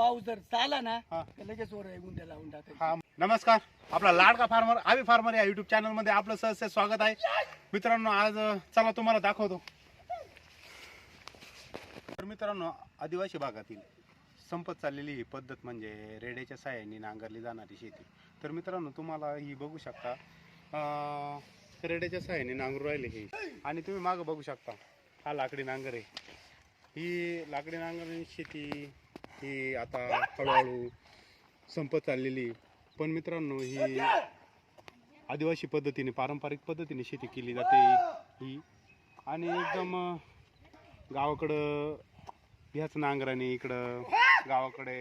पाऊस जर चाला ना हा. तर लगेच वर गुंड्या लावून टाकायचं. हा नमस्कार. आपला लाडका फार्मर आवी फार्मर या युट्यूब चॅनलमध्ये आपलं सहर्ष स्वागत आहे. मित्रांनो आज अं, चला तुम्हाला दाखवतो. तर मित्रांनो आदिवासी भागातील संपत चाललेली ही पद्धत म्हणजे रेड्याच्या साह्याने नांगरली जाणारी शेती. तर मित्रांनो तुम्हाला ही बघू शकता. अं, रेड्याच्या साह्याने नांगरू राहिले हे. आणि तुम्ही मागं बघू शकता हा लाकडी नांगर आहे. ही लाकडी नांगरणी शेती ही आता हळूहळू संपत चाललेली. पण मित्रांनो ही आदिवासी पद्धतीने पारंपरिक पद्धतीने शेती केली जाते ही. आणि एकदम गावाकडं ह्याच नांगराने इकडं गावाकडे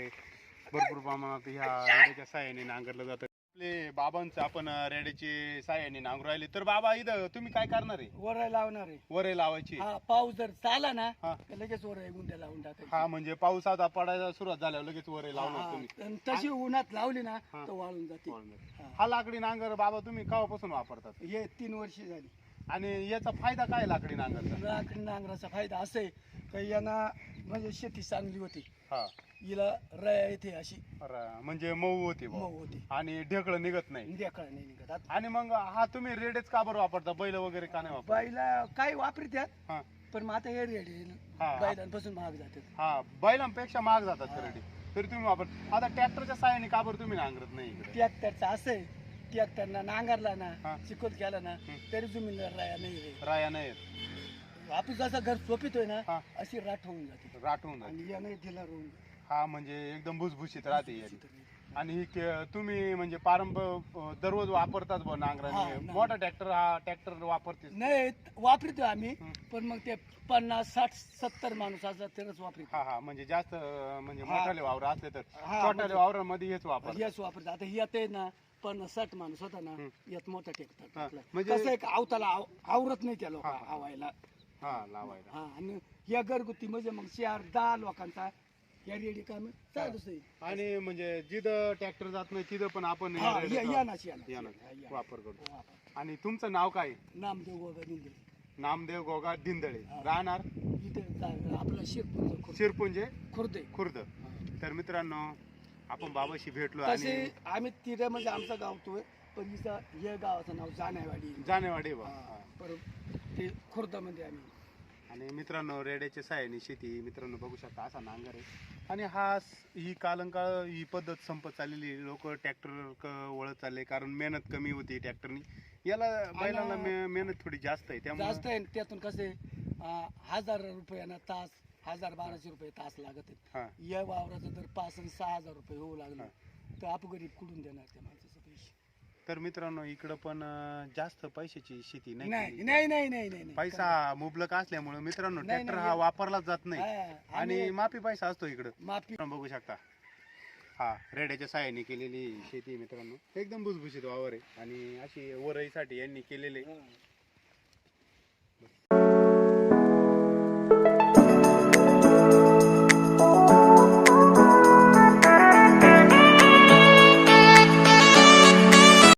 भरपूर प्रमाणात ह्या रेड्याच्या साह्याने नांगरलं जातं. आपले बाबांचं आपण रेड्याचे साह्याने नांगरू राहिले. तर बाबा इथं तुम्ही काय करणार आहे? वर लावणार आहे. वरे लावायची. हा पाऊस जर चाला ना हा. तर लगेच वर गुंड्या लावून टाकायचं. हा म्हणजे पाऊस आता पडायला सुरुवात झाल्यावर लगेच वरे लावणार हा, तुम्ही. आणि तशी उन्हात लावली ना. तर वाळून जाते. हा. हा लाकडी नांगर बाबा तुम्ही केव्हापासून वापरतात? हे तीन वर्षे झाली. आणि याचा फायदा काय लाकडी नांगरचा? लाकडी नांगराचा फायदा असे का यांना म्हणजे शेती चांगली होती. हा. हिला रया येते अशी. म्हणजे मऊ होती बुवा. मऊ होती. आणि ढेकळं निघत नाही. देखाळ नाही निघत. आता आणि मग हा तुम्ही रेडेच का बरं वापरता? बैल वगैरे का नाही वापरता? बाईला काय वापरत्यात हा. पण मग आता हे रेडी हा. बैलांपासून महाग जातात. हा बैलांपेक्षा महाग जातात रेडी. तरी तुम्ही वापर आता ट्रॅक्टरच्या साहाय्याने का बरं तुम्ही नांगरत नाही इकडे? ट्रॅक्टरचा असं आहे. ट्रॅक्टरना नांगरला ना हा. चिखल केला ना हम्म. तरी जमीनला राया नाही रे राया नाही येत. आपण जसं घर सोपितोय ना हा. अशी राठ होऊन जाते राठवून जाते. आणि याने तिला रोवून हा म्हणजे एकदम भुसभुशीत राहते याची. आणि ही के- तुम्ही म्हणजे पारंपरिक दररोज वापरतात हा, नांगराने नांगर. मोठा ट्रॅक्टर हा ट्रॅक्टर वापरते नाही वापरतोय आम्ही. पण मग ते पन्नास साठ सत्तर माणूस असं तरच वापरतो हा हा म्हणजे जास्त अं, म्हणजे हा. मोठाले वावर असले तर हा, छोट्याले म्हणजे- वावरामध्ये हेच वापर हेच वापरतो आता यात आहे ना पन्नास साठ माणूस होता ना. यात मोठा ट्रॅक्टर हा. म्हणजे- कसं एक आवताला आव- आवरत नाही त्या लोक हा, हा. आवायला हा लावायला हा आणि या घरगुती म्हणजे मग चार दहा लोकांचा या रेडी काम चालूच आहे आणि म्हणजे जिथं ट्रॅक्टर जात नाही तिथं पण आपण हा, या- या- या. वापर करतो वापर. आणि तुमचं नाव काय? नामदेव गोगा निंदे नामदेव गोगा दिंदळे. हा. राहणार? इथे आपलं खुर्द. शिरपुंजे? खुर्द. खुर्द. तर मित्रांनो आपण बाबाशी भेटलो तसे आणि आम्ही तिथे म्हणजे आमचं गाव तो पण इथं हे गावाचं नाव जानेवाडी. जानेवाडी बा. हा, परत ते खुर्दामध्ये आम्ही आणि मित्रांनो रेड्याच्या साह्याने शेती मित्रांनो बघू शकता असा नांगर आहे. आणि हा ही कालंकाळ ही पद्धत संपत चाललेली लोक ट्रॅक्टर वळत चालले कारण मेहनत कमी होती ट्रॅक्टरनी. याला बैलांना मे- मेहनत थोडी जास्त आहे. त्यामुळे जास्त आहे. त्यातून कसे हजार रुपयानं तास हजार बाराशे रुपये तास लागत आहेत. हा. या वावराचं जर पाच आणि सहा हजार रुपये होऊ लागलं. तर आपण गरीब कुठून देणार त्या माणसाचं पैसे? तर मित्रांनो इकडं पण जास्त पैशाची शेती नाही नाही नाही पैसा मुबलक असल्यामुळे मित्रांनो ट्रॅक्टर हा वापरलाच जात नाही. आणि माफी पैसा असतो इकडं. माफी बघू शकता. हा रेड्याच्या साह्याने केलेली शेती मित्रांनो. एकदम भुसभुशीत वावर आहे. आणि अशी वरईसाठी यांनी केलेले.